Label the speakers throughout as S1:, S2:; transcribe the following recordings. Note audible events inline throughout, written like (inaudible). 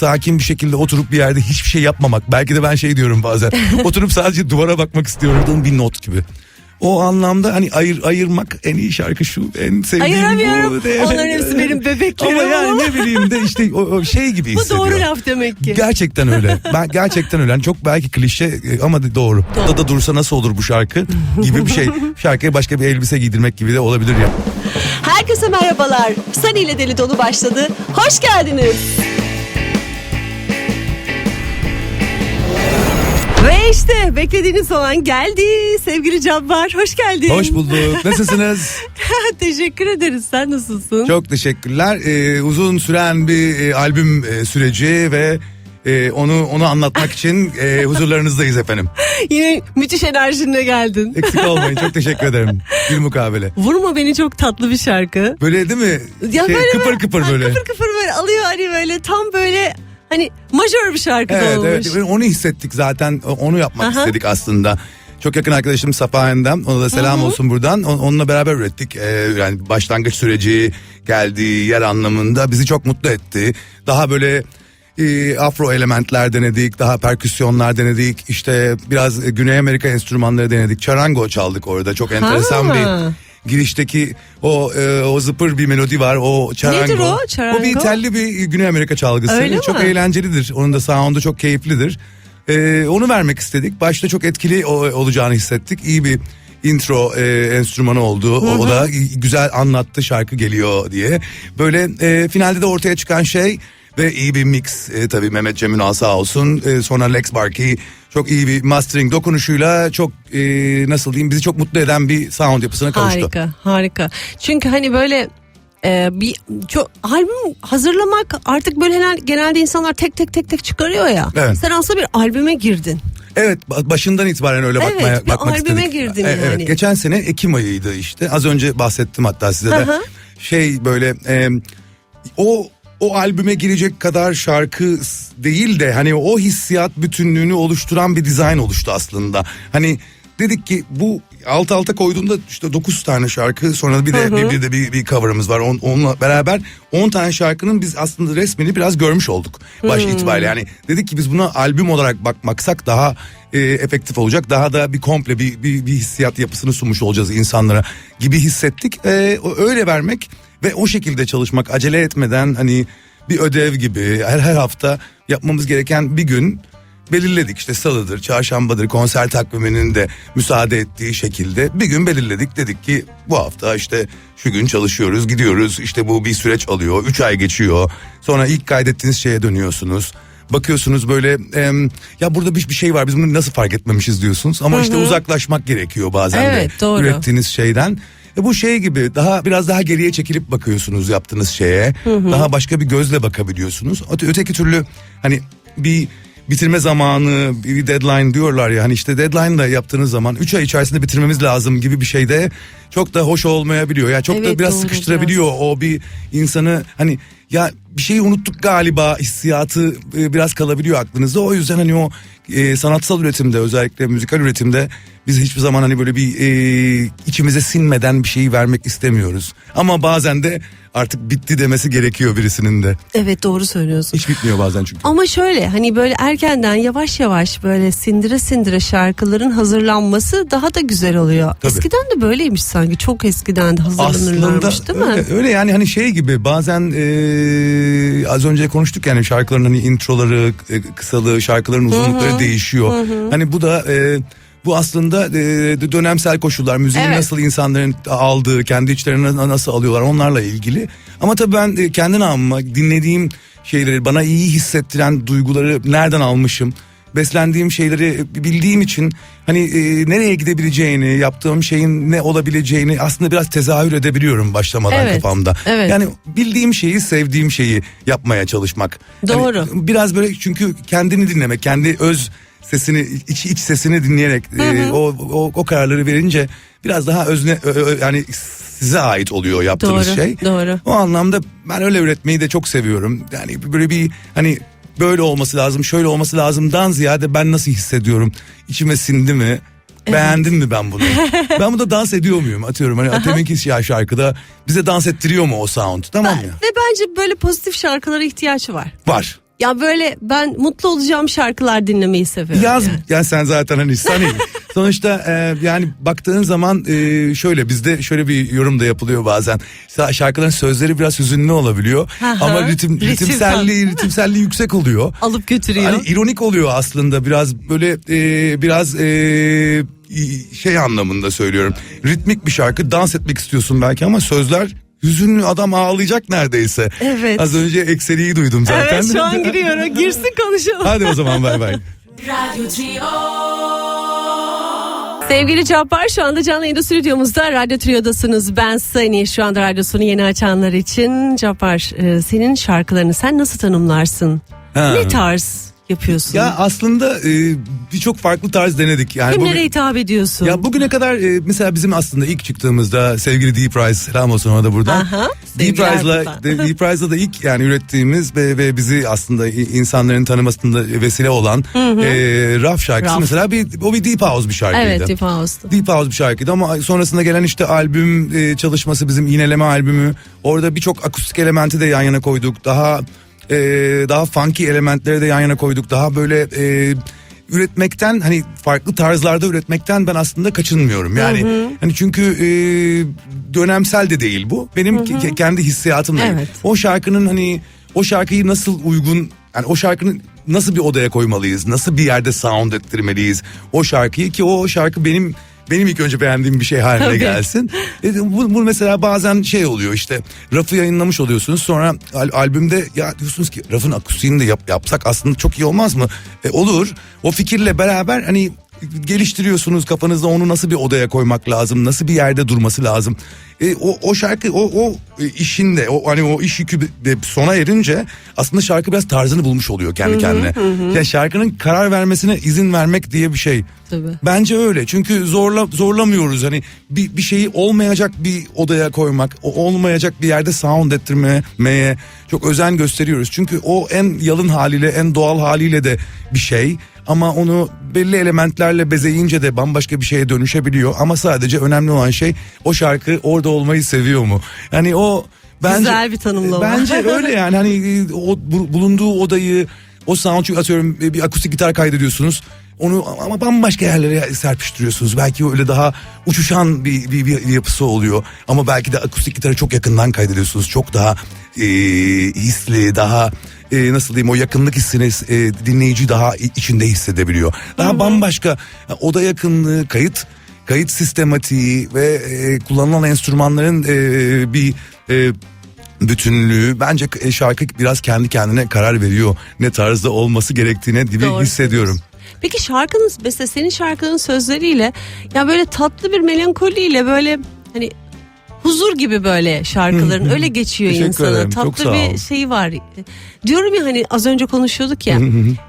S1: sakin bir şekilde oturup bir yerde hiçbir şey yapmamak. Belki de ben şey diyorum bazen. (laughs) oturup sadece duvara bakmak istiyorum bir not gibi. O anlamda hani ayır ayırmak en iyi şarkı şu en sevdiğim
S2: Ayıramıyorum.
S1: bu. diye.
S2: Onların hepsi benim (laughs) bebeklerim
S1: Ama yani ne bileyim de işte o, o şey gibi
S2: Bu
S1: hissediyor.
S2: doğru laf demek ki.
S1: Gerçekten öyle. (laughs) Ben gerçekten öyle. Yani çok belki klişe e, ama de doğru. Da da dursa nasıl olur bu şarkı gibi bir şey. Şarkıya başka bir elbise giydirmek gibi de olabilir ya.
S2: Herkese merhabalar. Sunny ile Deli Dolu başladı. Hoş geldiniz. İşte beklediğiniz zaman geldi. Sevgili Cabbar hoş geldin.
S1: Hoş bulduk. (laughs) Nasılsınız?
S2: Teşekkür ederiz. Sen nasılsın?
S1: Çok teşekkürler. Ee, uzun süren bir e, albüm e, süreci ve e, onu onu anlatmak için e, huzurlarınızdayız efendim. (laughs)
S2: Yine müthiş enerjinle geldin.
S1: Eksik olmayın. Çok teşekkür ederim. Bir mukabele.
S2: Vurma beni çok tatlı bir şarkı.
S1: Böyle değil mi?
S2: Ya
S1: Şey,
S2: böyle
S1: kıpır kıpır böyle.
S2: Kıpır kıpır böyle alıyor hani böyle tam böyle hani majör bir şarkı da
S1: Evet
S2: olmuş.
S1: evet onu hissettik zaten onu yapmak
S2: Aha.
S1: istedik aslında. Çok yakın arkadaşım Safa Endem ona da selam olsun buradan On- onunla beraber ürettik. Ee, yani başlangıç süreci geldiği yer anlamında bizi çok mutlu etti. Daha böyle e, afro elementler denedik daha perküsyonlar denedik işte biraz Güney Amerika enstrümanları denedik. Charango çaldık orada çok enteresan
S2: Ha.
S1: bir girişteki o e, o zıpır bir melodi var o charango.
S2: Nedir o,
S1: O bir telli bir Güney Amerika çalgısı.
S2: Öyle
S1: çok
S2: mi?
S1: eğlencelidir. Onun da sound'u çok keyiflidir. Ee, onu vermek istedik. Başta çok etkili o- olacağını hissettik. İyi bir intro e, enstrümanı oldu. O, o da güzel anlattı şarkı geliyor diye. Böyle e, finalde de ortaya çıkan şey ve iyi bir mix e, tabii Mehmet Cem Ünal sağ olsun. E, sonra Lex Barkey çok iyi bir mastering dokunuşuyla çok e, nasıl diyeyim bizi çok mutlu eden bir sound yapısına kavuştu.
S2: Harika harika. Çünkü hani böyle e, bir çok albüm hazırlamak artık böyle genel, genelde insanlar tek tek tek tek çıkarıyor ya.
S1: Evet.
S2: Sen aslında bir albüme girdin.
S1: Evet ba- başından itibaren öyle
S2: Evet,
S1: bakmaya
S2: bir
S1: bakmak
S2: albüme
S1: istedik.
S2: girdin
S1: E-
S2: yani.
S1: Evet geçen sene Ekim ayıydı işte az önce bahsettim hatta size de.
S2: Hı.
S1: Şey böyle e, o o albüme girecek kadar şarkı değil de hani o hissiyat bütünlüğünü oluşturan bir dizayn oluştu aslında. Hani dedik ki bu alt alta koyduğunda işte 9 tane şarkı sonra bir de bir, bir de bir, bir cover'ımız var. On, onunla beraber 10 tane şarkının biz aslında resmini biraz görmüş olduk baş itibariyle. Yani dedik ki biz buna albüm olarak bakmaksak daha e, efektif olacak. Daha da bir komple bir, bir, bir hissiyat yapısını sunmuş olacağız insanlara gibi hissettik. E, öyle vermek ve o şekilde çalışmak acele etmeden hani bir ödev gibi her her hafta yapmamız gereken bir gün belirledik. İşte salıdır, çarşambadır konser takviminin de müsaade ettiği şekilde bir gün belirledik. Dedik ki bu hafta işte şu gün çalışıyoruz gidiyoruz. İşte bu bir süreç alıyor 3 ay geçiyor. Sonra ilk kaydettiğiniz şeye dönüyorsunuz. Bakıyorsunuz böyle em, ya burada bir, bir şey var biz bunu nasıl fark etmemişiz? diyorsunuz. Ama işte uzaklaşmak gerekiyor bazen
S2: Evet,
S1: de
S2: doğru.
S1: ürettiğiniz şeyden. E bu şey gibi daha biraz daha geriye çekilip bakıyorsunuz yaptığınız şeye. Daha başka bir gözle bakabiliyorsunuz. Öte, öteki türlü hani bir bitirme zamanı bir deadline diyorlar ya hani işte deadline da yaptığınız zaman 3 ay içerisinde bitirmemiz lazım gibi bir şeyde çok da hoş olmayabiliyor. Ya çok da
S2: Evet,
S1: biraz
S2: doğru,
S1: sıkıştırabiliyor o bir insanı hani ya bir şeyi unuttuk galiba hissiyatı e, biraz kalabiliyor aklınızda. O yüzden hani o e, sanatsal üretimde özellikle müzikal üretimde biz hiçbir zaman hani böyle bir e, içimize sinmeden bir şeyi vermek istemiyoruz. Ama bazen de artık bitti demesi gerekiyor birisinin de.
S2: Evet doğru söylüyorsun.
S1: Hiç bitmiyor bazen çünkü.
S2: Ama şöyle hani böyle erkenden yavaş yavaş böyle sindire sindire şarkıların hazırlanması daha da güzel oluyor.
S1: Tabii.
S2: Eskiden de böyleymiş sanki çok eskiden de hazırlanırlarmış değil mi?
S1: öyle, öyle yani hani şey gibi bazen e, az önce konuştuk yani şarkıların hani introları e, kısalığı şarkıların uzunlukları değişiyor. Hani bu da e, bu aslında e, dönemsel koşullar müziği
S2: Evet.
S1: nasıl insanların aldığı kendi içlerine nasıl alıyorlar onlarla ilgili. Ama tabii ben e, kendi namıma dinlediğim şeyleri bana iyi hissettiren duyguları nereden almışım beslendiğim şeyleri bildiğim için hani e, nereye gidebileceğini yaptığım şeyin ne olabileceğini aslında biraz tezahür edebiliyorum başlamadan
S2: Evet,
S1: kafamda.
S2: evet.
S1: Yani bildiğim şeyi sevdiğim şeyi yapmaya çalışmak.
S2: Doğru.
S1: Hani biraz böyle çünkü kendini dinlemek kendi öz sesini iç iç sesini dinleyerek e, o, o o kararları verince biraz daha özne ö- ö- yani size ait oluyor yaptığınız
S2: Doğru,
S1: şey.
S2: doğru.
S1: O anlamda ben öyle üretmeyi de çok seviyorum. Yani böyle bir hani böyle olması lazım, şöyle olması lazımdan ziyade ben nasıl hissediyorum? İçime sindi mi? Beğendin mi ben bunu? (laughs) ben burada dans ediyor muyum? Atıyorum hani Ateminki ya şarkıda bize dans ettiriyor mu o sound? Tamam mı?
S2: Ve bence böyle pozitif şarkılara ihtiyaç var.
S1: Var.
S2: Ya böyle ben mutlu olacağım şarkılar dinlemeyi seviyorum.
S1: Yaz
S2: yani.
S1: yani sen zaten hani Sunny. (laughs) Sonuçta e, yani baktığın zaman e, şöyle bizde şöyle bir yorum da yapılıyor bazen. Şarkıların sözleri biraz hüzünlü olabiliyor
S2: hı.
S1: ama ritim
S2: Ritim
S1: ritimselliği ritimselliği yüksek oluyor.
S2: Alıp götürüyor.
S1: Hani ironik oluyor aslında biraz böyle e, biraz e, şey anlamında söylüyorum. Ritmik bir şarkı dans etmek istiyorsun belki ama sözler hüzünlü adam ağlayacak neredeyse.
S2: Evet.
S1: Az önce ekseriyi duydum zaten.
S2: Evet şu an (laughs) giriyor. Girsin konuşalım.
S1: Hadi o zaman bay bay.
S3: Radio Trio.
S2: Sevgili Cabbar şu anda canlı yayında stüdyomuzda Radyo Trio'dasınız. Ben Sani şu anda radyosunu yeni açanlar için. Cabbar e, senin şarkılarını sen nasıl tanımlarsın?
S1: Ha.
S2: Ne tarz yapıyorsun?
S1: Ya aslında e, birçok farklı tarz denedik. Yani
S2: Kimlere
S1: bugün-
S2: hitap ediyorsun?
S1: ya bugüne kadar e, mesela bizim aslında ilk çıktığımızda sevgili Deep Rise selam olsun ona da buradan.
S2: Aha,
S1: Deep de- Deep Rise'la da ilk yani ürettiğimiz ve, ve bizi aslında insanların tanımasında vesile olan e, Raf şarkısı
S2: Raf.
S1: mesela bir o bir Deep House bir şarkıydı.
S2: Evet Deep House'da.
S1: Deep House bir şarkıydı ama sonrasında gelen işte albüm e, çalışması bizim iğneleme albümü. Orada birçok akustik elementi de yan yana koyduk. Daha e, daha funky elementleri de yan yana koyduk. Daha böyle e, üretmekten hani farklı tarzlarda üretmekten ben aslında kaçınmıyorum. Yani hani çünkü e, dönemsel de değil bu. Benim ke- kendi hissiyatım değil.
S2: Evet.
S1: O şarkının hani o şarkıyı nasıl uygun yani o şarkının nasıl bir odaya koymalıyız? Nasıl bir yerde sound ettirmeliyiz? O şarkıyı ki o şarkı benim benim ilk önce beğendiğim bir şey haline
S2: Tabii.
S1: gelsin. E, bu, bu mesela bazen şey oluyor işte rafı yayınlamış oluyorsunuz sonra al- albümde ya diyorsunuz ki rafın akustiğini de yap- yapsak aslında çok iyi olmaz mı? E, olur. O fikirle beraber hani geliştiriyorsunuz kafanızda onu nasıl bir odaya koymak lazım nasıl bir yerde durması lazım E, o o şarkı o o e, işin de o hani o iş yükü de sona erince aslında şarkı biraz tarzını bulmuş oluyor kendi kendine. Yani şarkının karar vermesine izin vermek diye bir şey.
S2: Tabii.
S1: Bence öyle çünkü zorla zorlamıyoruz hani bir, bir şeyi olmayacak bir odaya koymak olmayacak bir yerde sound ettirmeye çok özen gösteriyoruz. Çünkü o en yalın haliyle en doğal haliyle de bir şey ama onu belli elementlerle bezeyince de bambaşka bir şeye dönüşebiliyor ama sadece önemli olan şey o şarkı orada olmayı seviyor mu? Yani o bence
S2: Güzel bir tanımlama. (laughs)
S1: Bence öyle yani hani e, o bu- bulunduğu odayı o sound çünkü atıyorum e, bir akustik gitar kaydediyorsunuz. Onu ama bambaşka yerlere serpiştiriyorsunuz. Belki öyle daha uçuşan bir, bir, bir yapısı oluyor. Ama belki de akustik gitarı çok yakından kaydediyorsunuz. Çok daha e, hisli, daha e, nasıl diyeyim o yakınlık hissini e, dinleyici daha içinde hissedebiliyor. Daha bambaşka e, oda yakınlığı, kayıt kayıt sistematiği ve e, kullanılan enstrümanların e, bir e, bütünlüğü bence e, şarkı biraz kendi kendine karar veriyor ne tarzda olması gerektiğine gibi
S2: Doğru
S1: hissediyorum.
S2: Peki şarkının mesela senin şarkının sözleriyle ya böyle tatlı bir melankoliyle böyle hani huzur gibi böyle şarkıların öyle geçiyor
S1: Teşekkür
S2: insana.
S1: ederim, çok
S2: Tatlı
S1: sağ ol.
S2: bir şey var. Diyorum ya hani az önce konuşuyorduk ya.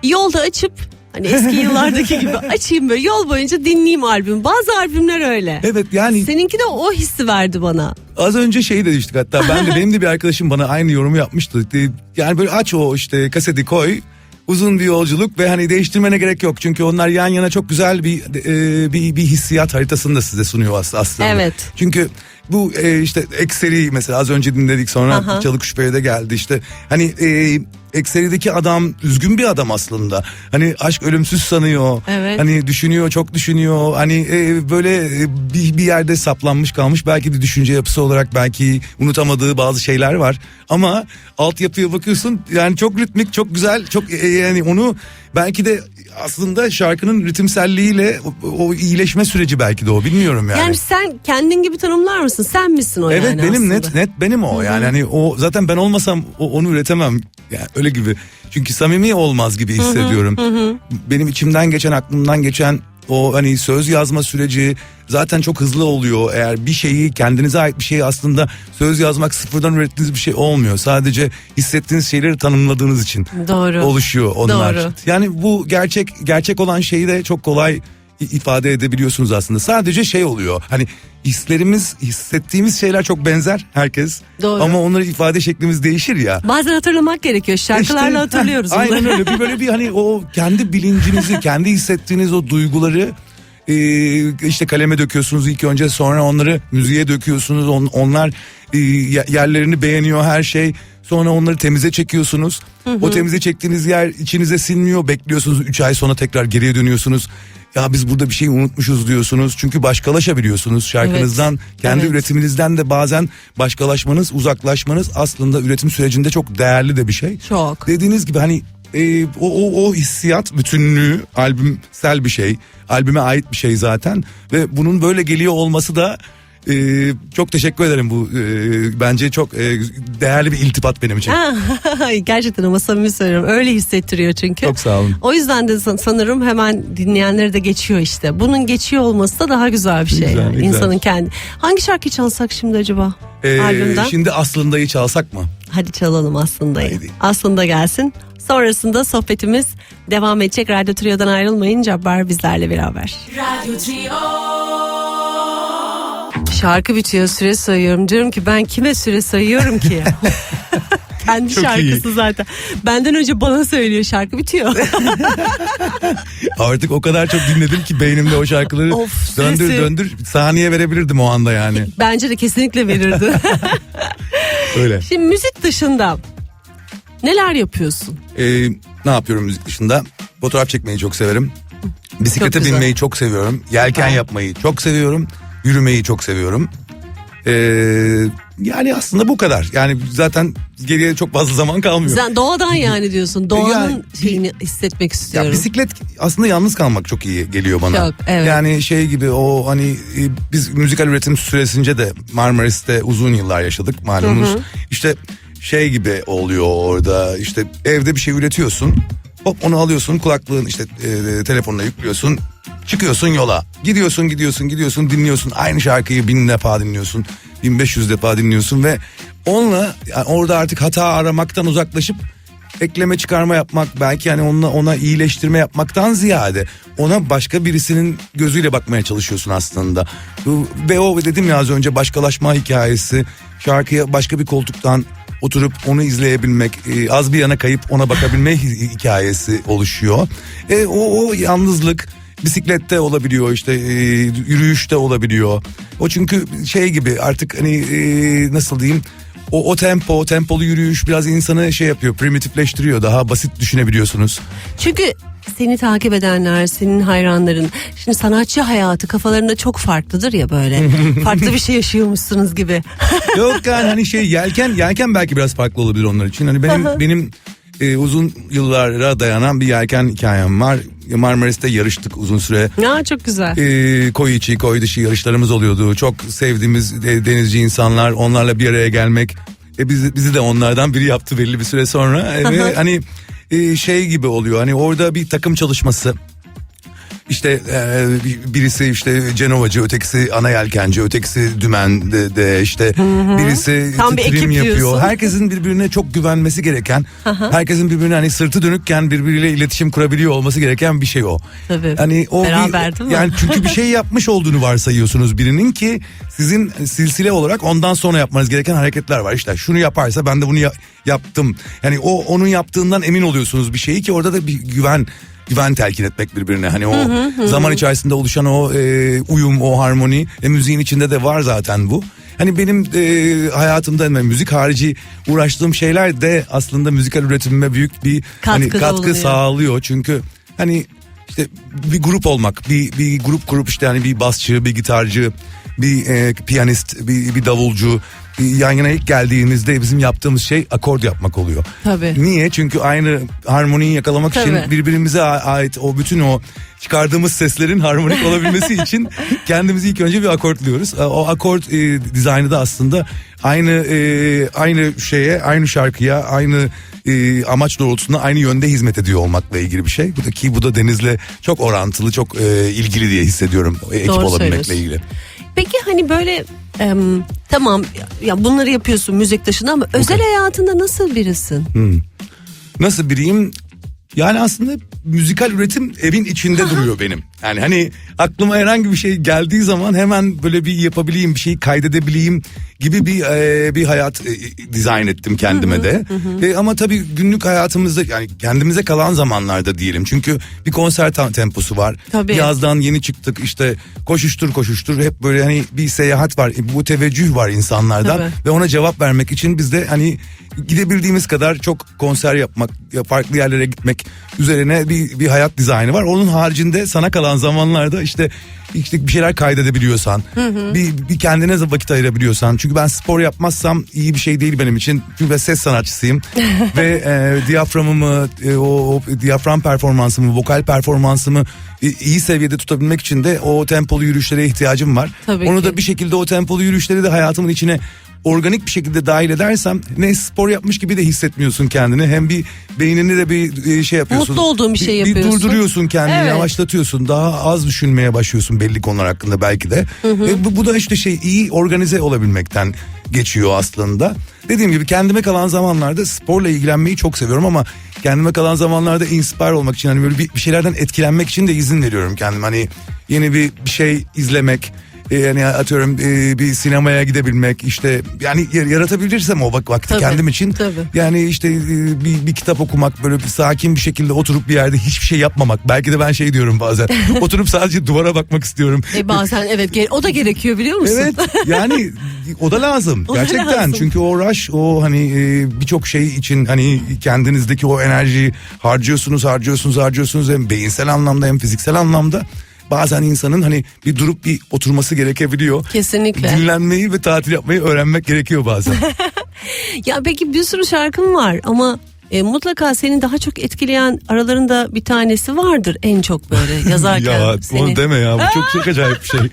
S2: yolda açıp hani eski (laughs) yıllardaki gibi açayım böyle yol boyunca dinleyeyim albüm. Bazı albümler öyle.
S1: Evet yani
S2: Seninki de o hissi verdi bana.
S1: az önce şey demiştik hatta ben de (laughs) benim de bir arkadaşım bana aynı yorumu yapmıştı. De- Yani böyle aç o işte kaseti koy uzun bir yolculuk ve hani değiştirmene gerek yok. Çünkü onlar yan yana çok güzel bir e, bir, bir hissiyat haritasını da size sunuyor as- aslında.
S2: Evet.
S1: Çünkü bu e, işte ekseri mesela az önce dinledik sonra
S2: Aha.
S1: Çalık Şüphe'ye de geldi işte. Hani e, ekserideki adam üzgün bir adam aslında. Hani aşk ölümsüz sanıyor.
S2: Evet.
S1: Hani düşünüyor çok düşünüyor. Hani e, böyle e, bir, bir yerde saplanmış kalmış. Belki bir düşünce yapısı olarak belki unutamadığı bazı şeyler var. Ama altyapıya bakıyorsun yani çok ritmik çok güzel çok e, yani onu belki de aslında şarkının ritimselliğiyle o, o iyileşme süreci belki de o bilmiyorum yani.
S2: Yani sen kendin gibi tanımlar mısın? Sen misin o
S1: Evet
S2: yani
S1: benim
S2: aslında?
S1: net net benim o yani hani o zaten ben olmasam o, onu üretemem yani öyle gibi çünkü samimi olmaz gibi hissediyorum benim içimden geçen aklımdan geçen o hani söz yazma süreci zaten çok hızlı oluyor eğer bir şeyi kendinize ait bir şeyi aslında söz yazmak sıfırdan ürettiğiniz bir şey olmuyor sadece hissettiğiniz şeyleri tanımladığınız için
S2: Doğru.
S1: oluşuyor onlar
S2: Doğru.
S1: yani bu gerçek gerçek olan şeyi de çok kolay ifade edebiliyorsunuz aslında. Sadece şey oluyor. Hani hislerimiz, hissettiğimiz şeyler çok benzer herkes.
S2: Doğru.
S1: Ama onları ifade şeklimiz değişir ya.
S2: Bazen hatırlamak gerekiyor. Şarkılarla
S1: İşte,
S2: hatırlıyoruz
S1: heh, (laughs) Aynen öyle. Bir böyle bir hani o kendi bilincinizi, kendi hissettiğiniz o duyguları e, işte kaleme döküyorsunuz ilk önce sonra onları müziğe döküyorsunuz. On- onlar e, ye- yerlerini beğeniyor her şey. Sonra onları temize çekiyorsunuz. O temize çektiğiniz yer içinize sinmiyor. Bekliyorsunuz 3 ay sonra tekrar geriye dönüyorsunuz. Ya biz burada bir şey unutmuşuz diyorsunuz. Çünkü başkalaşabiliyorsunuz şarkınızdan. Kendi
S2: Evet.
S1: üretiminizden de bazen başkalaşmanız, uzaklaşmanız aslında üretim sürecinde çok değerli de bir şey.
S2: Çok.
S1: Dediğiniz gibi hani e, o, o, o hissiyat bütünlüğü albümsel bir şey. Albüme ait bir şey zaten. Ve bunun böyle geliyor olması da e, çok teşekkür ederim bu. e, bence çok e, değerli bir iltifat benim için. (laughs)
S2: Gerçekten ama samimi söylüyorum. Öyle hissettiriyor çünkü.
S1: Çok sağ olun.
S2: O yüzden de san- sanırım hemen dinleyenleri de geçiyor işte. Bunun geçiyor olması da daha güzel bir şey.
S1: Güzel,
S2: yani.
S1: güzel.
S2: İnsanın kendi. Hangi şarkıyı çalsak şimdi acaba?
S1: E,
S2: Albümden.
S1: şimdi aslındayı çalsak mı?
S2: Hadi çalalım aslında.
S1: Haydi.
S2: Aslında gelsin. Sonrasında sohbetimiz devam edecek. Radyo Trio'dan ayrılmayın. Cabbar bizlerle beraber.
S3: Radio Trio.
S2: Şarkı bitiyor süre sayıyorum. Diyorum ki ben kime süre sayıyorum ki? (laughs) Kendi
S1: Çok
S2: şarkısı
S1: iyi.
S2: zaten. Benden önce bana söylüyor şarkı bitiyor. (laughs)
S1: Artık o kadar çok dinledim ki beynimde o şarkıları
S2: Of,
S1: döndür
S2: sesi.
S1: döndür saniye verebilirdim o anda yani. (laughs)
S2: Bence de kesinlikle verirdi.
S1: Öyle.
S2: Şimdi müzik dışında neler yapıyorsun?
S1: Ee, ne yapıyorum müzik dışında? Fotoğraf çekmeyi çok severim. Bisiklete
S2: Çok güzel.
S1: binmeyi çok seviyorum. Yelken
S2: Süper.
S1: yapmayı çok seviyorum. Yürümeyi çok seviyorum. Ee, yani aslında bu kadar. Yani zaten geriye çok fazla zaman kalmıyor.
S2: Sen doğadan yani diyorsun. Doğanın
S1: Yani
S2: şeyini hissetmek
S1: Ya
S2: istiyorum.
S1: bisiklet aslında yalnız kalmak çok iyi geliyor bana.
S2: Çok, evet.
S1: Yani şey gibi o hani e, biz müzikal üretim süresince de Marmaris'te uzun yıllar yaşadık malumunuz. İşte şey gibi oluyor orada işte evde bir şey üretiyorsun. Hop onu alıyorsun kulaklığın işte e, telefonuna yüklüyorsun. Çıkıyorsun yola. Gidiyorsun gidiyorsun gidiyorsun dinliyorsun. Aynı şarkıyı bin defa dinliyorsun. 1500 defa dinliyorsun ve onunla yani orada artık hata aramaktan uzaklaşıp ekleme çıkarma yapmak belki yani ona ona iyileştirme yapmaktan ziyade ona başka birisinin gözüyle bakmaya çalışıyorsun aslında. Ve o dedim ya az önce başkalaşma hikayesi şarkıya başka bir koltuktan oturup onu izleyebilmek e, az bir yana kayıp ona bakabilme hi- hikayesi oluşuyor. E, o, o yalnızlık bisiklette olabiliyor işte e, yürüyüşte olabiliyor. O çünkü şey gibi artık hani e, nasıl diyeyim o, o tempo, o tempolu yürüyüş biraz insanı şey yapıyor, primitifleştiriyor. Daha basit düşünebiliyorsunuz.
S2: Çünkü seni takip edenler, senin hayranların. Şimdi sanatçı hayatı kafalarında çok farklıdır ya böyle. (laughs) Farklı bir şey yaşıyormuşsunuz gibi.
S1: Yok yani hani şey yelken, yelken belki biraz farklı olabilir onlar için. Hani benim benim e, uzun yıllara dayanan bir yelken hikayem var. Marmaris'te yarıştık uzun süre.
S2: ya çok güzel.
S1: E, koy içi, koy dışı yarışlarımız oluyordu. Çok sevdiğimiz de- denizci insanlar, onlarla bir araya gelmek. E, bizi, bizi de onlardan biri yaptı belli bir süre sonra. E, ve (laughs) hani e, şey gibi oluyor. Hani orada bir takım çalışması. İşte e, birisi işte Cenovacı, ötekisi ana yelkenci, ötekisi dümen de, de işte birisi
S2: Tam bir
S1: trim
S2: ekip
S1: yapıyor.
S2: diyorsun.
S1: Herkesin birbirine çok güvenmesi gereken, herkesin birbirine hani sırtı dönükken birbiriyle iletişim kurabiliyor olması gereken bir şey o.
S2: Tabii.
S1: Hani o
S2: Beraber
S1: bir,
S2: değil mi?
S1: Yani çünkü bir şey (laughs) yapmış olduğunu varsayıyorsunuz birinin ki sizin silsile olarak ondan sonra yapmanız gereken hareketler var. İşte şunu yaparsa ben de bunu ya- yaptım. Yani o onun yaptığından emin oluyorsunuz bir şeyi ki orada da bir güven güven telkin etmek birbirine. Hani o zaman içerisinde oluşan o e, uyum, o harmoni e, müziğin içinde de var zaten bu. Hani benim e, hayatımda yani müzik harici uğraştığım şeyler de aslında müzikal üretimime büyük bir hani katkı
S2: oluyor.
S1: sağlıyor. Çünkü hani işte bir grup olmak, bir bir grup kurup işte hani bir basçı, bir gitarcı, bir e, piyanist, bir, bir davulcu yan yana ilk geldiğimizde bizim yaptığımız şey akord yapmak oluyor.
S2: Tabii.
S1: Niye? Çünkü aynı harmoniyi yakalamak
S2: Tabii.
S1: için birbirimize ait o bütün o çıkardığımız seslerin harmonik olabilmesi (laughs) için kendimizi ilk önce bir akortluyoruz. E, O akort e, dizaynı da aslında aynı e, aynı şeye, aynı şarkıya, aynı e, amaç doğrultusunda aynı yönde hizmet ediyor olmakla ilgili bir şey. Bu da ki bu da Deniz'le çok orantılı, çok e, ilgili diye hissediyorum. e, Ekip
S2: Doğru
S1: olabilmekle ilgili.
S2: Peki hani böyle em, tamam ya bunları yapıyorsun müzik dışında ama özel hayatında nasıl birisin?
S1: Nasıl biriyim? Yani aslında müzikal üretim evin içinde (laughs) duruyor benim. Yani hani aklıma herhangi bir şey geldiği zaman hemen böyle bir yapabileyim, bir şeyi kaydedebileyim gibi bir e, bir hayat e, dizayn ettim kendime de. E, ama tabii günlük hayatımızda yani kendimize kalan zamanlarda diyelim. Çünkü bir konser temposu var.
S2: Tabii.
S1: Yazdan yeni çıktık işte koşuştur koşuştur hep böyle hani bir seyahat var. E, Bu teveccüh var insanlardan
S2: Tabii.
S1: ve ona cevap vermek için biz de hani gidebildiğimiz kadar çok konser yapmak, ya farklı yerlere gitmek üzerine bir, bir hayat dizaynı var. Onun haricinde sana kalan zamanlarda işte işte bir şeyler kaydedebiliyorsan, bir, bir kendine vakit ayırabiliyorsan. Çünkü ben spor yapmazsam iyi bir şey değil benim için. Çünkü ben ses sanatçısıyım (laughs) ve e, diyaframımı, e, o, o diyafram performansımı, vokal performansımı e, iyi seviyede tutabilmek için de o tempolu yürüyüşlere ihtiyacım var.
S2: Tabii
S1: Onu
S2: ki.
S1: da bir şekilde o tempolu yürüyüşleri de hayatımın içine organik bir şekilde dahil edersem ne spor yapmış gibi de hissetmiyorsun kendini. Hem bir beynini de bir e, şey yapıyorsun.
S2: Mutlu olduğun bir şey
S1: Bir
S2: yapıyorsun.
S1: durduruyorsun kendini
S2: Evet.
S1: yavaşlatıyorsun. Daha az düşünmeye başlıyorsun belli konular hakkında belki de. Ve bu, bu da işte şey iyi organize olabilmekten geçiyor aslında. Dediğim gibi kendime kalan zamanlarda sporla ilgilenmeyi çok seviyorum ama kendime kalan zamanlarda inspire olmak için hani böyle bir, bir şeylerden etkilenmek için de izin veriyorum kendime. Hani yeni bir, bir şey izlemek e, yani atıyorum e, bir sinemaya gidebilmek işte yani yar- yaratabilirsem o vak- vakti
S2: Tabii,
S1: kendim için
S2: tabii.
S1: yani işte e, bir, bir kitap okumak böyle bir sakin bir şekilde oturup bir yerde hiçbir şey yapmamak belki de ben şey diyorum bazen (laughs) oturup sadece duvara bakmak istiyorum.
S2: E bazen evet o da gerekiyor biliyor musun?
S1: Evet yani o da lazım (laughs)
S2: O da
S1: gerçekten
S2: lazım.
S1: çünkü o rush o hani e, birçok şey için hani kendinizdeki o enerjiyi harcıyorsunuz harcıyorsunuz harcıyorsunuz hem beyinsel anlamda hem fiziksel anlamda bazen insanın hani bir durup bir oturması gerekebiliyor.
S2: Kesinlikle.
S1: Dinlenmeyi ve tatil yapmayı öğrenmek gerekiyor bazen. (laughs)
S2: Ya peki bir sürü şarkın var ama e, mutlaka seni daha çok etkileyen aralarında bir tanesi vardır en çok böyle (laughs) yazarken
S1: ya
S2: seni.
S1: onu deme ya bu çok çok acayip bir şey. (laughs)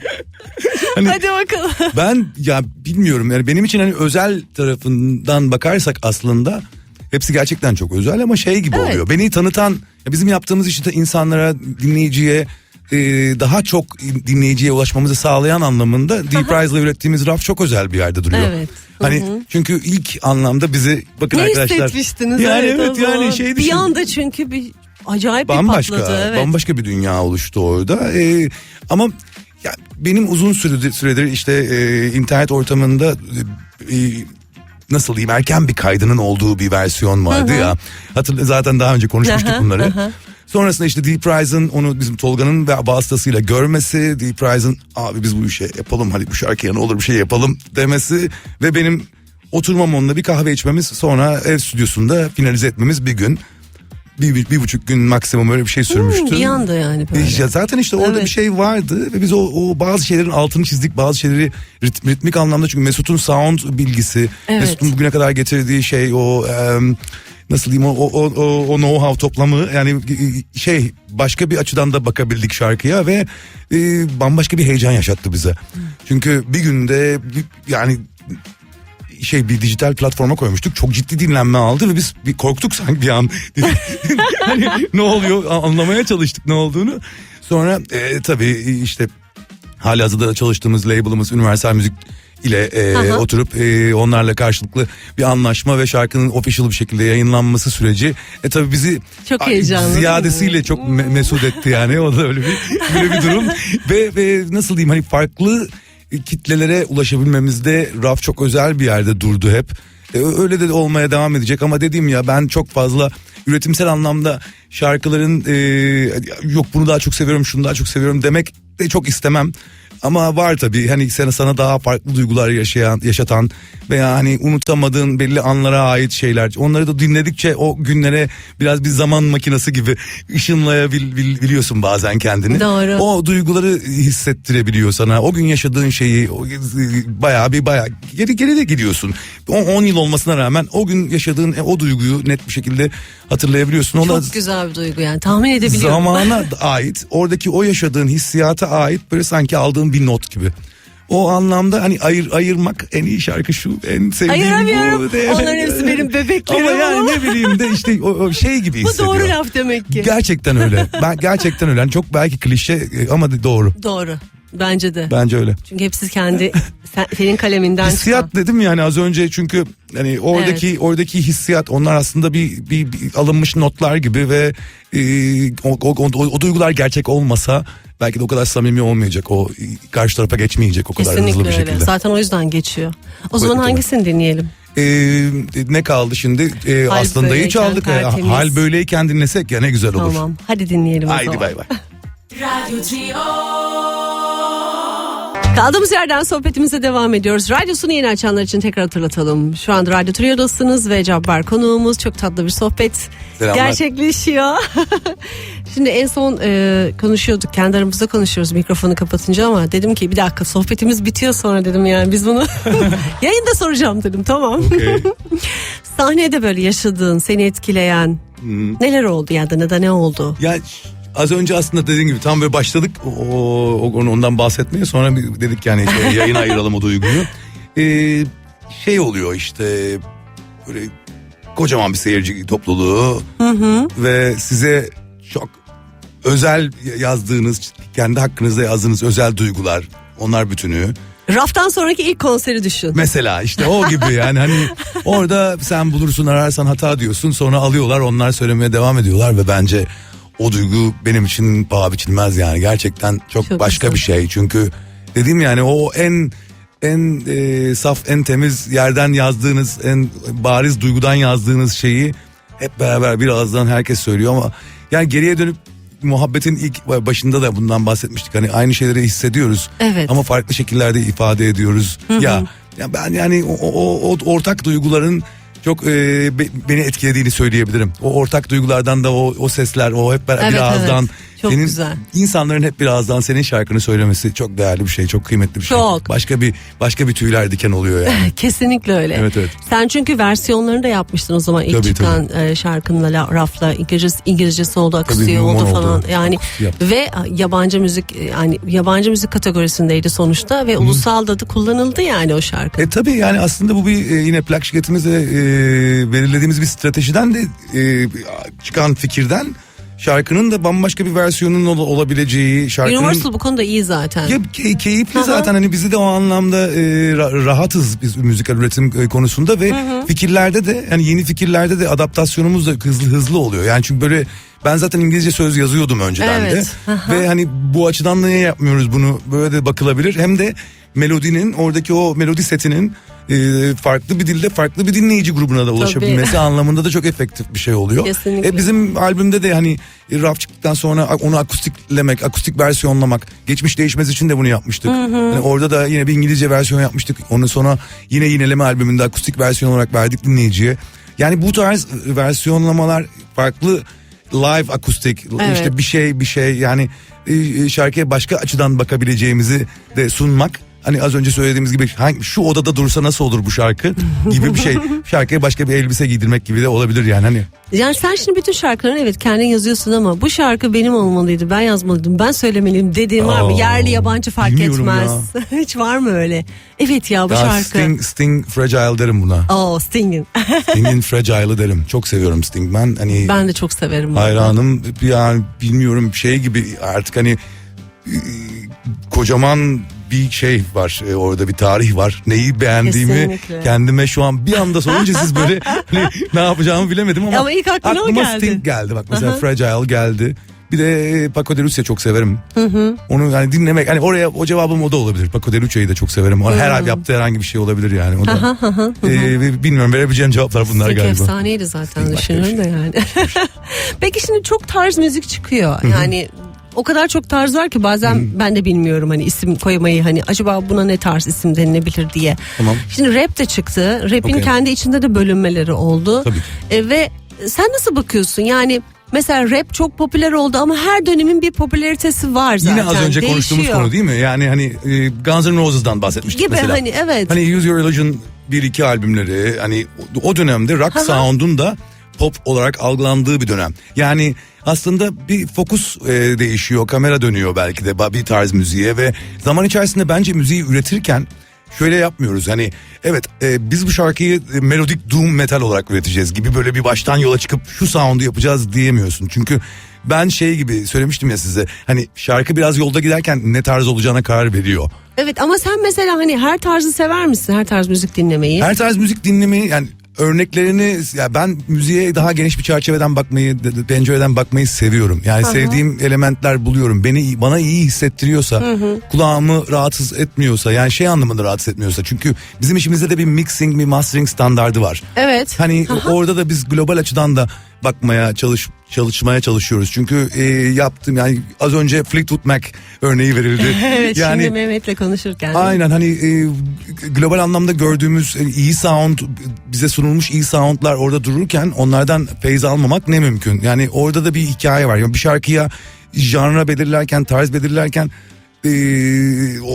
S1: Hani
S2: Hadi bakalım.
S1: ben ya bilmiyorum yani benim için hani özel tarafından bakarsak aslında hepsi gerçekten çok özel ama şey gibi
S2: Evet.
S1: oluyor. Beni tanıtan ya bizim yaptığımız işte insanlara dinleyiciye e, daha çok dinleyiciye ulaşmamızı sağlayan anlamında Deep Rise'la ürettiğimiz raf çok özel bir yerde duruyor.
S2: Evet.
S1: Hani çünkü ilk anlamda bizi bakın
S2: Ne
S1: arkadaşlar.
S2: hissetmiştiniz?
S1: Yani
S2: evet,
S1: evet yani şey
S2: Bir
S1: düşün.
S2: anda çünkü bir acayip
S1: bambaşka
S2: bir patladı. Evet.
S1: bambaşka bir dünya oluştu orada. Ee, ama ya benim uzun süredir, süredir işte e, internet ortamında e, e, nasıl diyeyim erken bir kaydının olduğu bir versiyon vardı ya. Hatırla zaten daha önce konuşmuştuk
S2: Aha,
S1: bunları.
S2: aha.
S1: Sonrasında işte Deep Rise'ın onu bizim Tolga'nın ve vasıtasıyla görmesi, Deep Rise'ın abi biz bu işe yapalım hadi bu şarkıya ne olur bir şey yapalım demesi ve benim oturmam onunla bir kahve içmemiz sonra ev stüdyosunda finalize etmemiz bir gün. Bir, bir, bir buçuk gün maksimum öyle bir şey sürmüştü.
S2: Hmm, bir anda yani böyle.
S1: Ya zaten işte orada
S2: Evet.
S1: bir şey vardı ve biz o, o bazı şeylerin altını çizdik bazı şeyleri rit- ritmik anlamda çünkü Mesut'un sound bilgisi
S2: Evet.
S1: Mesut'un bugüne kadar getirdiği şey o em, nasıl diyeyim o, o, o, o, know-how toplamı yani e, şey başka bir açıdan da bakabildik şarkıya ve e, bambaşka bir heyecan yaşattı bize. Çünkü bir günde yani şey bir dijital platforma koymuştuk. Çok ciddi dinlenme aldı ve biz bir korktuk sanki bir an. (laughs) hani ne oluyor anlamaya çalıştık ne olduğunu. Sonra e, tabii işte halihazırda çalıştığımız label'ımız Universal Müzik ile e,
S2: Aha.
S1: oturup e, onlarla karşılıklı bir anlaşma ve şarkının official bir şekilde yayınlanması süreci e tabii bizi
S2: Çok heyecanlı,
S1: ziyadesiyle çok me- mesut etti yani o da öyle bir böyle bir durum ve, ve nasıl diyeyim hani farklı kitlelere ulaşabilmemizde raf çok özel bir yerde durdu hep. E, öyle de olmaya devam edecek ama dediğim ya ben çok fazla üretimsel anlamda şarkıların e, yok bunu daha çok seviyorum şunu daha çok seviyorum demek de çok istemem. Ama var tabii hani sana, sana daha farklı duygular yaşayan yaşatan veya hani unutamadığın belli anlara ait şeyler. Onları da dinledikçe o günlere biraz bir zaman makinesi gibi (laughs) ışınlayabiliyorsun bazen kendini.
S2: Doğru.
S1: O duyguları hissettirebiliyor sana. O gün yaşadığın şeyi o, bayağı bir bayağı geri geri de gidiyorsun. 10 yıl olmasına rağmen o gün yaşadığın e, o duyguyu net bir şekilde hatırlayabiliyorsun. Ona
S2: Çok güzel bir duygu yani tahmin edebiliyorum.
S1: zamana (laughs) ait oradaki o yaşadığın hissiyata ait böyle sanki aldığın bir not gibi. O anlamda hani ayır ayırmak en iyi şarkı şu en sevdiğim
S2: Ayıramıyorum.
S1: bu. diye.
S2: Onların hepsi benim (laughs) bebeklerim
S1: Ama yani ne bileyim de işte o, o şey gibi
S2: Bu
S1: hissediyor.
S2: doğru laf demek ki.
S1: Gerçekten öyle. Ben gerçekten öyle. Yani çok belki klişe e, ama de doğru.
S2: Doğru. Bence de.
S1: Bence öyle.
S2: Çünkü hepsi kendi (laughs) sen- senin kaleminden
S1: Hissiyat
S2: çıkan.
S1: dedim yani az önce çünkü hani oradaki oradaki hissiyat onlar aslında bir, bir, bir alınmış notlar gibi ve e, o, o, o, o duygular gerçek olmasa belki de o kadar samimi olmayacak o e, karşı tarafa geçmeyecek o kadar hızlı
S2: Kesinlikle
S1: bir
S2: öyle.
S1: şekilde.
S2: Zaten o yüzden geçiyor. O zaman
S1: tabii.
S2: hangisini dinleyelim?
S1: E, ne kaldı şimdi? E,
S2: Hal böyleyken
S1: çaldık. E,
S2: tertemiz.
S1: hal böyleyken dinlesek ya ne güzel olur.
S2: Tamam. Hadi dinleyelim o
S1: Haydi
S2: zaman.
S1: bay bay.
S3: Radio
S2: Kaldığımız yerden sohbetimize devam ediyoruz. Radyosunu yeni açanlar için tekrar hatırlatalım. Şu anda Radyo Trio'dasınız ve Cabbar konuğumuz. Çok tatlı bir sohbet
S1: Selamlar.
S2: gerçekleşiyor. (laughs) Şimdi en son e, konuşuyorduk. Kendi aramızda konuşuyoruz mikrofonu kapatınca ama dedim ki bir dakika sohbetimiz bitiyor sonra dedim yani biz bunu (laughs) yayında soracağım dedim tamam.
S1: Okey. (laughs)
S2: Sahnede böyle yaşadığın, seni etkileyen neler oldu ya da ne da ne oldu?
S1: Ya az önce aslında dediğin gibi tam böyle başladık o, ondan bahsetmeye sonra dedik yani şey, (laughs) yayına ayıralım o duyguyu. Ee, şey oluyor işte böyle kocaman bir seyirci topluluğu ve size çok özel yazdığınız kendi hakkınızda yazdığınız özel duygular onlar bütünü.
S2: Raftan sonraki ilk konseri düşün.
S1: Mesela işte o gibi (laughs) yani hani orada sen bulursun ararsan hata diyorsun sonra alıyorlar onlar söylemeye devam ediyorlar ve bence o duygu benim için paha biçilmez yani gerçekten çok,
S2: Çok
S1: başka
S2: güzel.
S1: bir şey çünkü dediğim yani o en en e, saf en temiz yerden yazdığınız en bariz duygudan yazdığınız şeyi hep beraber bir ağızdan herkes söylüyor ama yani geriye dönüp muhabbetin ilk başında da bundan bahsetmiştik hani aynı şeyleri hissediyoruz
S2: Evet.
S1: ama farklı şekillerde ifade ediyoruz. Ya, ya ben yani o, o, o ortak duyguların çok e, be- beni etkilediğini söyleyebilirim. O ortak duygulardan da o, o sesler, o hep beraber
S2: Evet,
S1: bir ağızdan
S2: evet. Çok
S1: senin
S2: güzel.
S1: insanların hep bir ağızdan senin şarkını söylemesi çok değerli bir şey, çok kıymetli bir şey.
S2: Çok.
S1: Başka bir başka bir tüyler diken oluyor yani. (laughs)
S2: Kesinlikle öyle.
S1: Evet, evet.
S2: Sen çünkü versiyonlarını da yapmıştın o zaman ilk
S1: Tabii,
S2: çıkan e, şarkınla la- rafla İngilizce, İngilizcesi oldu,
S1: Mumon
S2: oldu
S1: oldu.
S2: falan. Yani
S1: Akustiği yaptık.
S2: ve yabancı müzik e, yani yabancı müzik kategorisindeydi sonuçta ve ulusalda da kullanıldı yani o şarkı.
S1: E tabii yani aslında bu bir e, yine plak şirketimizle e, belirlediğimiz bir stratejiden de e, çıkan fikirden şarkının da bambaşka bir versiyonunun ol- olabileceği şarkının
S2: Universal bu konuda iyi zaten.
S1: Ya key- keyifli
S2: Aha.
S1: zaten hani bizi de o anlamda e, ra- rahatız biz müzikal üretim e, konusunda ve fikirlerde de yani yeni fikirlerde de adaptasyonumuz da hızlı hızlı oluyor. Yani çünkü böyle ben zaten İngilizce söz yazıyordum önceden
S2: Evet.
S1: de
S2: Aha.
S1: ve hani bu açıdan da niye yapmıyoruz bunu böyle de bakılabilir. Hem de melodinin oradaki o melodi setinin e, farklı bir dilde farklı bir dinleyici grubuna da ulaşabilmesi anlamında da çok efektif bir şey oluyor.
S2: Kesinlikle.
S1: E, bizim albümde de hani e, raf çıktıktan sonra onu akustiklemek, akustik versiyonlamak, geçmiş değişmez için de bunu yapmıştık. Yani orada da yine bir İngilizce versiyon yapmıştık. Onu sonra yine yineleme albümünde akustik versiyon olarak verdik dinleyiciye. Yani bu tarz versiyonlamalar farklı live akustik
S2: Evet.
S1: işte bir şey bir şey yani e, e, şarkıya başka açıdan bakabileceğimizi de sunmak. Hani az önce söylediğimiz gibi hangi, şu odada dursa nasıl olur bu şarkı (laughs) gibi bir şey. Şarkıya başka bir elbise giydirmek gibi de olabilir yani hani.
S2: Yani sen şimdi bütün şarkılarını evet kendin yazıyorsun ama bu şarkı benim olmalıydı, ben yazmalıydım, ben söylemeliyim dediğin var mı?
S1: Aa,
S2: Yerli yabancı fark
S1: bilmiyorum
S2: etmez. (laughs) Hiç var mı öyle? Evet ya bu
S1: Ya
S2: şarkı.
S1: Sting, Sting Fragile derim buna.
S2: Oh Sting'in. (laughs)
S1: Sting'in Fragile'ı derim. Çok seviyorum Sting. Ben hani
S2: ben de çok severim.
S1: hayranım. Yani bilmiyorum şey gibi artık hani e, kocaman bir şey var e, orada bir tarih var. Neyi beğendiğimi
S2: Kesinlikle.
S1: kendime şu an bir anda sorunca siz böyle (laughs) hani ne yapacağımı bilemedim ama,
S2: Ama ilk aklına
S1: aklıma
S2: geldi.
S1: Sting geldi. Bak mesela
S2: Aha.
S1: Fragile geldi. Bir de e, Paco de Lucia çok severim. Onu yani dinlemek hani oraya o cevabım o da olabilir. Paco de Lucia'yı da çok severim. O her yaptığı herhangi bir şey olabilir yani. O da. E, ve bilmiyorum verebileceğim cevaplar bunlar
S2: Sting
S1: galiba.
S2: efsaneydi zaten
S1: başka bir
S2: düşünüyorum da yani. (laughs) Peki şimdi çok tarz müzik çıkıyor. Yani o kadar çok tarz var ki bazen ben de bilmiyorum hani isim koymayı hani acaba buna ne tarz isim denilebilir diye.
S1: Tamam.
S2: Şimdi rap de çıktı. Rap'in
S1: Okey.
S2: kendi içinde de bölünmeleri oldu.
S1: Tabii.
S2: E, ve sen nasıl bakıyorsun? Yani mesela rap çok popüler oldu ama her dönemin bir popülaritesi var zaten.
S1: Yine az önce konuştuğumuz
S2: Değişiyor.
S1: konu değil mi? Yani hani e, Guns N' Roses'dan bahsetmiştik
S2: Gibi
S1: mesela.
S2: hani evet.
S1: Hani Use Your Illusion bir iki albümleri hani o- o dönemde rock
S2: Aha.
S1: sound'un da pop olarak algılandığı bir dönem. Yani aslında bir fokus e, değişiyor, kamera dönüyor belki de bir tarz müziğe ve zaman içerisinde bence müziği üretirken şöyle yapmıyoruz. Hani evet e, biz bu şarkıyı e, melodik doom metal olarak üreteceğiz gibi böyle bir baştan yola çıkıp şu sound'u yapacağız diyemiyorsun. Çünkü ben şey gibi söylemiştim ya size hani şarkı biraz yolda giderken ne tarz olacağına karar veriyor.
S2: Evet ama sen mesela hani her tarzı sever misin? Her tarz müzik dinlemeyi.
S1: Her tarz müzik dinlemeyi yani örneklerini ya ben müziğe daha geniş bir çerçeveden bakmayı de- de- pencereden bakmayı seviyorum. Yani sevdiğim elementler buluyorum. Beni bana iyi hissettiriyorsa, kulağımı rahatsız etmiyorsa, yani şey anlamında rahatsız etmiyorsa. Çünkü bizim işimizde de bir mixing, bir mastering standardı var.
S2: Evet.
S1: Hani orada da biz global açıdan da bakmaya çalış çalışmaya çalışıyoruz. Çünkü e, yaptım yani az önce Fleetwood Mac örneği verildi. (laughs)
S2: Evet
S1: yani
S2: şimdi Mehmet'le konuşurken.
S1: Aynen hani e, global anlamda gördüğümüz e, iyi sound bize sunulmuş iyi soundlar orada dururken onlardan feyz almamak ne mümkün. Yani orada da bir hikaye var. Yani bir şarkıya janra belirlerken tarz belirlerken e,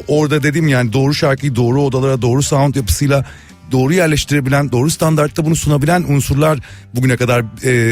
S1: orada dedim yani doğru şarkıyı doğru odalara doğru sound yapısıyla doğru yerleştirebilen, doğru standartta bunu sunabilen unsurlar bugüne kadar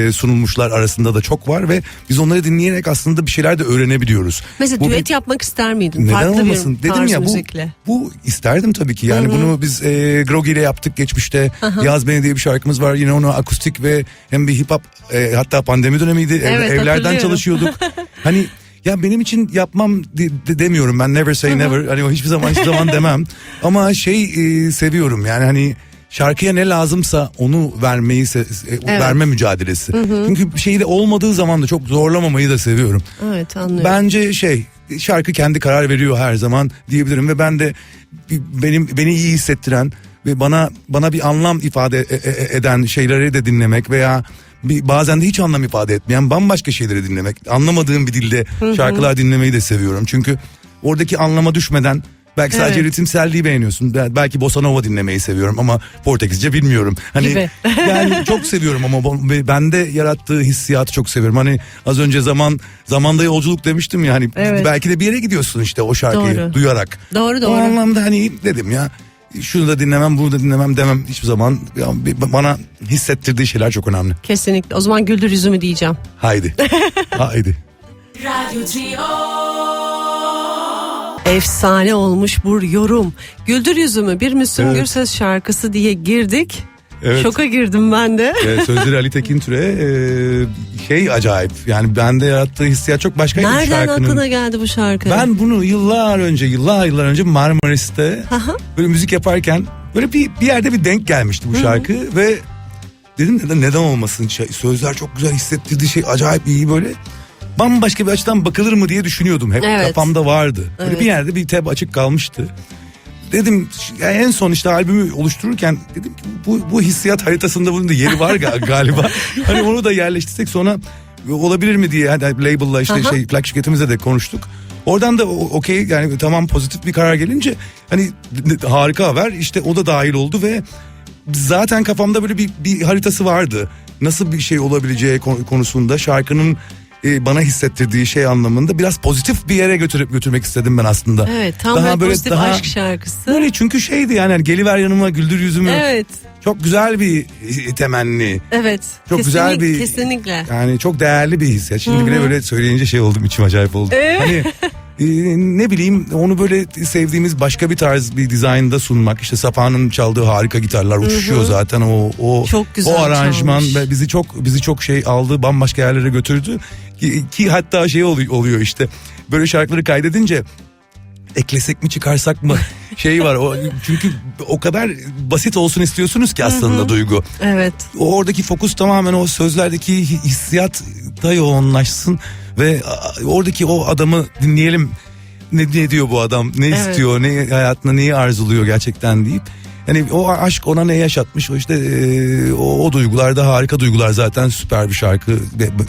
S1: e, sunulmuşlar arasında da çok var ve biz onları dinleyerek aslında bir şeyler de öğrenebiliyoruz.
S2: Mesela
S1: Bu bir-
S2: düet yapmak ister miydin?
S1: neden
S2: Farklı
S1: olmasın?
S2: bir
S1: Dedim ya bu
S2: müzikle.
S1: bu isterdim tabii ki. Yani bunu biz e, Grogi ile yaptık geçmişte. Yaz Beni diye bir şarkımız var. Yine onu akustik ve hem bir hip hop e, hatta pandemi dönemiydi. Ev-
S2: Evet,
S1: evlerden
S2: hatırlıyorum.
S1: çalışıyorduk. (laughs) hani ya benim için yapmam de- de- demiyorum ben never say never. Hani o hiçbir zaman hiçbir zaman (laughs) demem. Ama şey e, seviyorum yani hani şarkıya ne lazımsa onu vermeyi se- e, verme mücadelesi. Çünkü bir şey de olmadığı zaman da çok zorlamamayı da seviyorum.
S2: Evet anlıyorum.
S1: Bence şey şarkı kendi karar veriyor her zaman diyebilirim ve ben de benim beni iyi hissettiren ve bana bana bir anlam ifade e- e- eden şeyleri de dinlemek veya bir, bazen de hiç anlam ifade etmeyen bambaşka şeyleri dinlemek. Anlamadığım bir dilde şarkılar dinlemeyi de seviyorum. Çünkü oradaki anlama düşmeden belki sadece
S2: Evet.
S1: ritimselliği beğeniyorsun. Bel- Belki bossa nova dinlemeyi seviyorum ama Portekizce bilmiyorum. Hani
S2: Gibi. (laughs)
S1: yani çok seviyorum ama bende yarattığı hissiyatı çok seviyorum. Hani az önce zaman zamanda yolculuk demiştim ya hani
S2: Evet.
S1: belki de bir yere gidiyorsun işte o şarkıyı
S2: Doğru.
S1: duyarak.
S2: Doğru,
S1: O
S2: doğru.
S1: anlamda hani dedim ya şunu da dinlemem bunu da dinlemem demem hiçbir zaman ya, bana hissettirdiği şeyler çok önemli.
S2: Kesinlikle. O zaman güldür yüzümü diyeceğim.
S1: Haydi. (laughs) Haydi.
S2: Efsane olmuş bu yorum. Güldür yüzümü bir Müslüm
S1: Evet.
S2: Gürses şarkısı diye girdik.
S1: Evet.
S2: Şoka girdim ben de.
S1: Ee, sözleri Ali Tekin Türe ee, şey acayip yani bende yarattığı hissiyat çok başkaydı
S2: Nereden
S1: şarkının.
S2: aklına geldi bu şarkı?
S1: Ben bunu yıllar önce, yıllar yıllar önce Marmaris'te
S2: Aha.
S1: böyle müzik yaparken böyle bir bir yerde bir denk gelmişti bu şarkı ve dedim neden neden olmasın sözler çok güzel hissettirdiği şey acayip iyi böyle bambaşka bir açıdan bakılır mı diye düşünüyordum hep
S2: Evet.
S1: kafamda vardı. Böyle
S2: Evet.
S1: bir yerde bir tab açık kalmıştı. Dedim ya en son işte albümü oluştururken dedim ki bu, bu hissiyat haritasında bunun da yeri var ga- galiba. (laughs) hani onu da yerleştirsek sonra olabilir mi diye hani label'la işte
S2: Aha.
S1: şey plak şirketimizle de konuştuk. Oradan da okey yani tamam pozitif bir karar gelince hani harika haber işte o da dahil oldu ve zaten kafamda böyle bir, bir haritası vardı. Nasıl bir şey olabileceği kon- konusunda şarkının e, bana hissettirdiği şey anlamında biraz pozitif bir yere götürüp götürmek istedim ben aslında.
S2: Evet tam böyle, pozitif aşk şarkısı.
S1: Böyle çünkü şeydi yani hani geliver yanıma güldür yüzümü.
S2: Evet.
S1: Çok güzel bir temenni.
S2: Evet.
S1: Çok güzel
S2: Kesinlik-
S1: bir
S2: Kesinlikle.
S1: yani çok değerli bir his. Ya Şimdi bile böyle söyleyince şey oldum içim acayip oldu.
S2: Ee?
S1: Hani e, ne bileyim onu böyle sevdiğimiz başka bir tarz bir dizaynda sunmak. İşte Sapa'nın çaldığı harika gitarlar uçuşuyor zaten o o
S2: Çok güzel
S1: o aranjman
S2: çalmış.
S1: bizi çok bizi çok şey aldı bambaşka yerlere götürdü. Ki, hatta şey oluyor, işte böyle şarkıları kaydedince eklesek mi çıkarsak mı (laughs) şey var o çünkü o kadar basit olsun istiyorsunuz ki aslında duygu
S2: Evet.
S1: o oradaki fokus tamamen o sözlerdeki hi- hissiyatta yoğunlaşsın ve oradaki o adamı dinleyelim. Ne, ne diyor bu adam? Ne
S2: Evet.
S1: istiyor? Ne hayatında neyi arzuluyor gerçekten deyip hani o aşk ona ne yaşatmış o işte e, o, o duygular da harika duygular zaten süper bir şarkı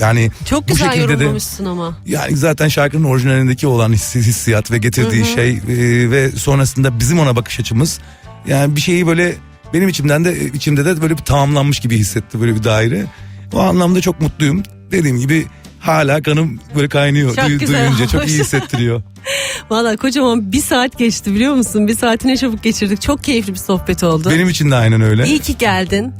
S1: yani
S2: Çok
S1: bu
S2: güzel
S1: şekilde de
S2: yorumlamışsın ama.
S1: yani zaten şarkının orijinalindeki olan hissi- hissiyat ve getirdiği şey e, ve sonrasında bizim ona bakış açımız yani bir şeyi böyle benim içimden de içimde de böyle bir tamamlanmış gibi hissetti böyle bir daire. O anlamda çok mutluyum. Dediğim gibi hala kanım böyle kaynıyor
S2: Çok
S1: duy-
S2: güzel
S1: duyunca çok
S2: olmuş.
S1: iyi hissettiriyor. (laughs)
S2: Valla kocaman bir saat geçti biliyor musun? Bir saati ne çabuk geçirdik. Çok keyifli bir sohbet oldu.
S1: benim için de aynen öyle.
S2: İyi ki geldin.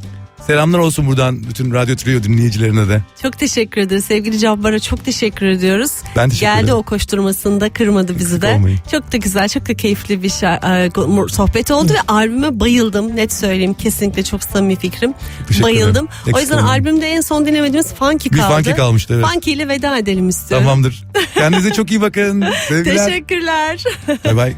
S1: Selamlar olsun buradan bütün Radyo Trio dinleyicilerine de.
S2: Çok teşekkür ederiz. Sevgili Cabbar'a çok teşekkür ediyoruz.
S1: Ben teşekkür
S2: Geldi
S1: ederim.
S2: o koşturmasında kırmadı bizi
S1: Eksik
S2: de.
S1: olmayın.
S2: Çok da güzel, çok da keyifli bir şa- e, sohbet oldu ve albüme bayıldım. Net söyleyeyim kesinlikle çok samimi fikrim.
S1: Teşekkür
S2: Bayıldım.
S1: ederim.
S2: O yüzden
S1: Eksik olmayın.
S2: albümde en son dinlemediğimiz Funky
S1: Bir
S2: kaldı.
S1: funky kalmıştı, evet.
S2: Funky ile veda edelim istiyorum.
S1: Tamamdır. Kendinize çok iyi bakın. (laughs) Sevgiler.
S2: Teşekkürler.
S1: Bay bay.